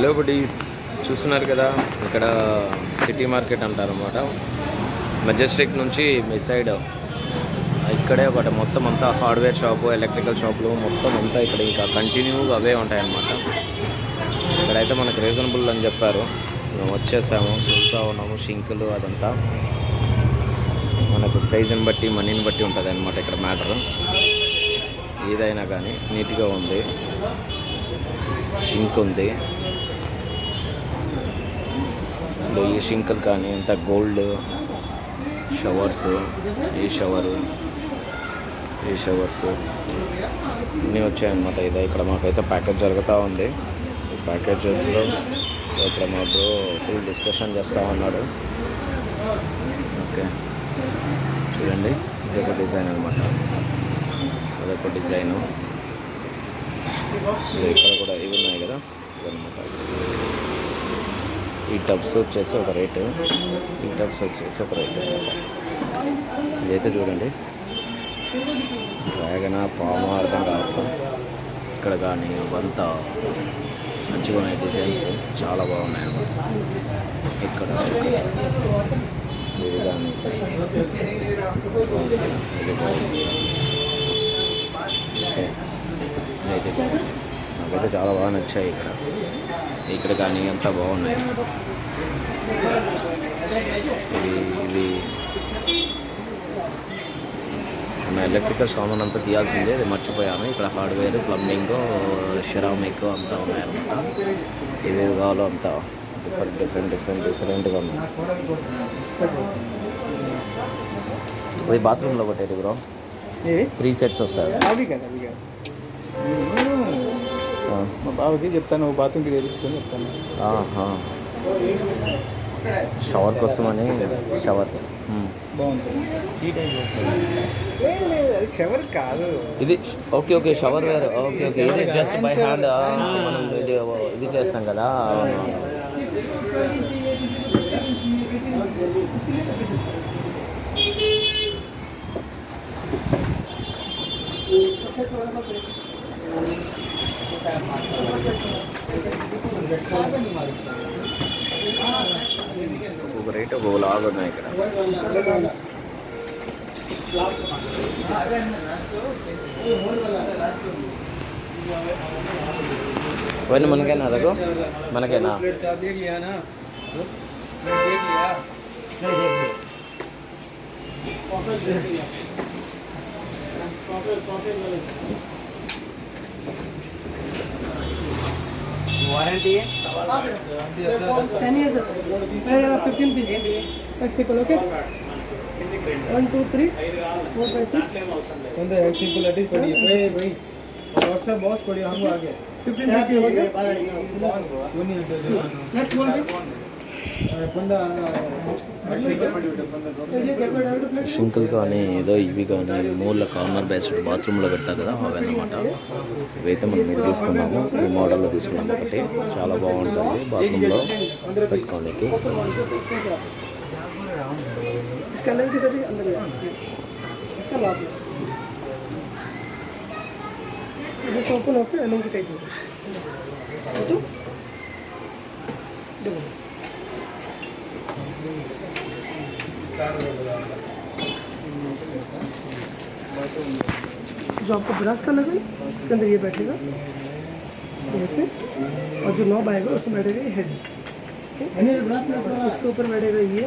Hello buddies చూస్తున్నారు కదా ఇక్కడ సిటీ మార్కెట్ అంటారు అనమాట మెజెస్టిక్ నుంచి మిస్ సైడ్. ఇక్కడే ఒకటి మొత్తం అంతా హార్డ్వేర్ షాపు ఎలక్ట్రికల్ షాపులు మొత్తం అంతా ఇక్కడ ఇంకా కంటిన్యూగా అవే ఉంటాయన్నమాట. ఇక్కడైతే మనకు రీజనబుల్ అని చెప్పారు. మేము వచ్చేసాము చూస్తూ ఉన్నాము షింకులు అదంతా. మనకు సైజుని బట్టి మనీని బట్టి ఉంటుంది అనమాట ఇక్కడ మ్యాటర్. ఏదైనా కానీ నీట్గా ఉంది. షింక్ ఉంది. ఈ షింకులు కానీ ఇంత గోల్డ్ షవర్స్ ఈ షవరు ఈ షవర్స్ అన్నీ వచ్చాయన్నమాట. ఇదే ఇక్కడ మాకైతే ప్యాకేజ్ జరుగుతూ ఉంది. ఈ ప్యాకేజెస్లో ఇక్కడ మాకు ఫుల్ డిస్కషన్ చేస్తూ ఉన్నాడు ఓకే. చూడండి ఇదొక డిజైన్ అనమాట అదొక డిజైను ఇది ఇక్కడ కూడా ఇవి ఉన్నాయి కదా. ఇవన్నమాట ఈ టబ్స్ వచ్చేసి ఒక రేటు ఈ టబ్స్ వచ్చేసి ఒక రేటు ఇదైతే చూడండి. డ్రాగన పాము అర్థం కావట్లేదు ఇక్కడ కానీ ఇవంతా మంచిగా ఉన్నాయి డిజైన్స్ చాలా బాగున్నాయి అన్నమాట. ఇక్కడ ఇది కానీ ఇది బాగుంది ఓకే. బాగుంది నాకైతే చాలా బాగా నచ్చాయి ఇక్కడ. ఇక్కడ కానీ అంతా బాగున్నాయి. ఇది ఇది. మన ఎలక్ట్రికల్ సామాన్ అంతా తీయాల్సిందే అది మర్చిపోయాను ఇక్కడ హార్డ్వేర్ ప్లంబింగ్ షెరామిక్ అంతా ఉన్నాయన్నమాట. ఏవేవి కావాలో అంతా డిఫరెంట్ డిఫరెంట్ డిఫరెంట్ డిఫరెంట్గా ఉన్నాయి. ఇది బాత్రూంలో కొట్టేది బ్రో త్రీ సెట్స్ వస్తాయి. మా బావకి చెప్తాను బాత్రూమ్కి తెచ్చుకొని చెప్తాను. ఆహా. షవర్ కోసమని షవర్. బాగుంటుంది. ఈ షవర్ కాదు. ఇది okay okay shower wear okay okay ఇది జస్ట్ బై హ్యాండ్ మనం ఇది ఇది చేస్తాం కదా రేట్ ఒక్కొక్క లాగ్ ఉన్నాయి ఇక్కడ. పోయిన మనకేనా అదకు? మనకేనా? वारंटी है ten years fifteen piece flexible okay one two three four five six ಒಂದು ಸಿಂಪಲ್ ಅಡಿ ಕೊಡಿ ಬೈ ಬೈ ವಾಟ್ಸ್ಆಪ್ ಬಾಕ್ಸ್ ಕೊಡಿ ಹಾಗೂ ಹಾಗೆ ಫಿಫ್ಟೀನ್ ಲೆಟ್ಸ್ ಗೋ సింకుల్ కానీ ఏదో ఇవి కానీ మూల కార్నర్ బ్యాచ్ బాత్రూంలో పెడతా కదా అవి అన్నమాట. అయితే మనం మీరు తీసుకున్నాము. ఈ మోడల్లో తీసుకున్నాము ఒకటి. చాలా బాగుంటుంది. బాత్రూంలో పెట్టుకోవడానికి. Open okay type. जो आपको ब्रश का लगे इसके अंदर ये बैठेगा। ऐसे और जो नॉब आएगा उसमें बैठेगा ये हेड इसके ऊपर बैठेगा ये।